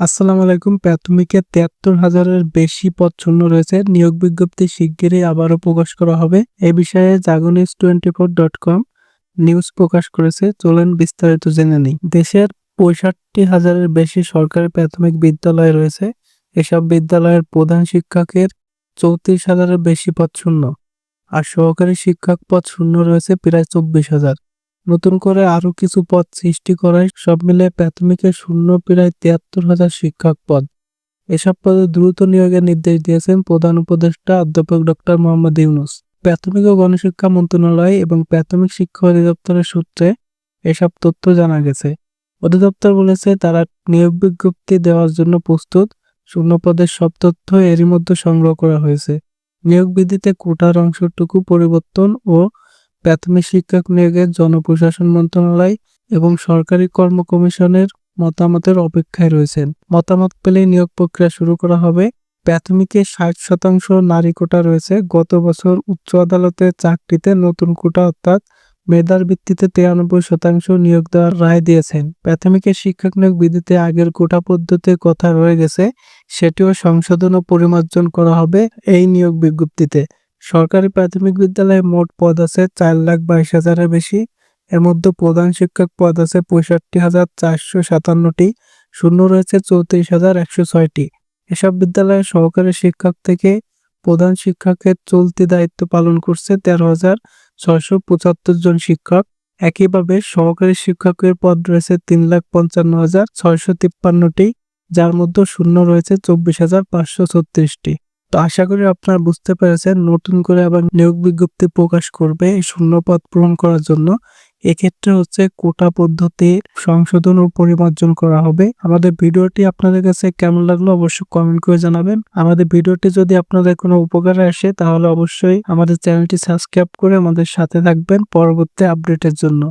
আসসালামু আলাইকুম প্রাথমিকে তিয়াত্তর হাজারের বেশি পদ শূন্য রয়েছে? নিয়োগ বিজ্ঞপ্তি শিগগিরই আবারও প্রকাশ করা হবে। এ বিষয়ে Jagonews twenty four dot com news প্রকাশ করেছে। চলেন বিস্তারিত জেনে নিই। দেশের পঁয়ষট্টি হাজারের বেশি সরকারি প্রাথমিক বিদ্যালয় রয়েছে। এসব বিদ্যালয়ের প্রধান শিক্ষকের চৌত্রিশ হাজারের বেশি পদ শূন্য। আর সহকারী শিক্ষক পদ শূন্য রয়েছে প্রায় চব্বিশ হাজার। নতুন করে আরও কিছু পদ সৃষ্টি করায় সব মিলে প্রাথমিকের শূন্য প্রায় তিয়াত্তর হাজার শিক্ষক পদ। এসব পদে দ্রুত নিয়োগের নির্দেশ দিয়েছেন প্রধান উপদেষ্টা অধ্যাপক ডক্টর মোহাম্মদ ইউনুস। প্রাথমিক ও গণশিক্ষা মন্ত্রণালয় এবং প্রাথমিক শিক্ষা অধিদপ্তরের সূত্রে এসব তথ্য জানা গেছে। অধিদপ্তর বলেছে তারা নিয়োগ বিজ্ঞপ্তি দেওয়ার জন্য প্রস্তুত। শূন্য পদের সব তথ্য এরই মধ্যে সংগ্রহ করা হয়েছে। নিয়োগ বিধিতে কোটার অংশটুকু পরিবর্তন ও প্রাথমিক শিক্ষক নিয়োগের জনপ্রশাসন মন্ত্রণালয় এবং সরকারি কর্ম কমিশনের মতামতের অপেক্ষায় রয়েছেন। মতামত পেলেই নিয়োগ প্রক্রিয়া শুরু করা হবে। প্রাথমিকে ষাট শতাংশ নারী কোটা রয়েছে। গত বছর উচ্চ আদালতের চাকরিতে নতুন কোটা অর্থাৎ মেধার ভিত্তিতে তিরানব্বই শতাংশ নিয়োগ দেওয়ার রায় দিয়েছেন। প্রাথমিকের শিক্ষক নিয়োগ বিধিতে আগের কোটা পদ্ধতির কথা রয়ে গেছে। সেটিও সংশোধন ও পরিমার্জন করা হবে এই নিয়োগ বিজ্ঞপ্তিতে। সরকারি প্রাথমিক বিদ্যালয়ে মোট পদ আছে চার লাখ বাইশ হাজারের বেশি। এর মধ্যে প্রধান শিক্ষক পদ আছে পঁয়ষট্টি হাজার চারশো সাতান্নটি, শূন্য রয়েছে চৌত্রিশ হাজার একশো ছয়টি। এসব বিদ্যালয়ে সহকারী শিক্ষক থেকে প্রধান শিক্ষকের চলতি দায়িত্ব পালন করছে তেরো হাজার ছয়শো পঁচাত্তর জন শিক্ষক। একইভাবে সহকারী শিক্ষকের পদ রয়েছে তিন লাখ পঞ্চান্ন হাজার ছয়শো তিপ্পান্নটি, যার মধ্যে শূন্য রয়েছে চব্বিশ হাজার পাঁচশো ছত্রিশটি। তো আশা করি আপনারা বুঝতে পেরেছেন, নতুন করে আবার নিয়োগ বিজ্ঞপ্তি প্রকাশ করবে এই শূন্য পদ পূরণ করার জন্য। এক্ষেত্রে হচ্ছে কোটা পদ্ধতি সংশোধন ও পরিমার্জন করা হবে। আমাদের ভিডিওটি আপনাদের কাছে কেমন লাগল অবশ্যই কমেন্ট করে জানাবেন। আমাদের ভিডিওটি যদি আপনাদের কোনো উপকারে আসে, তাহলে অবশ্যই আমাদের চ্যানেলটি সাবস্ক্রাইব করে আমাদের সাথে থাকবেন পরবর্তী আপডেটের জন্য।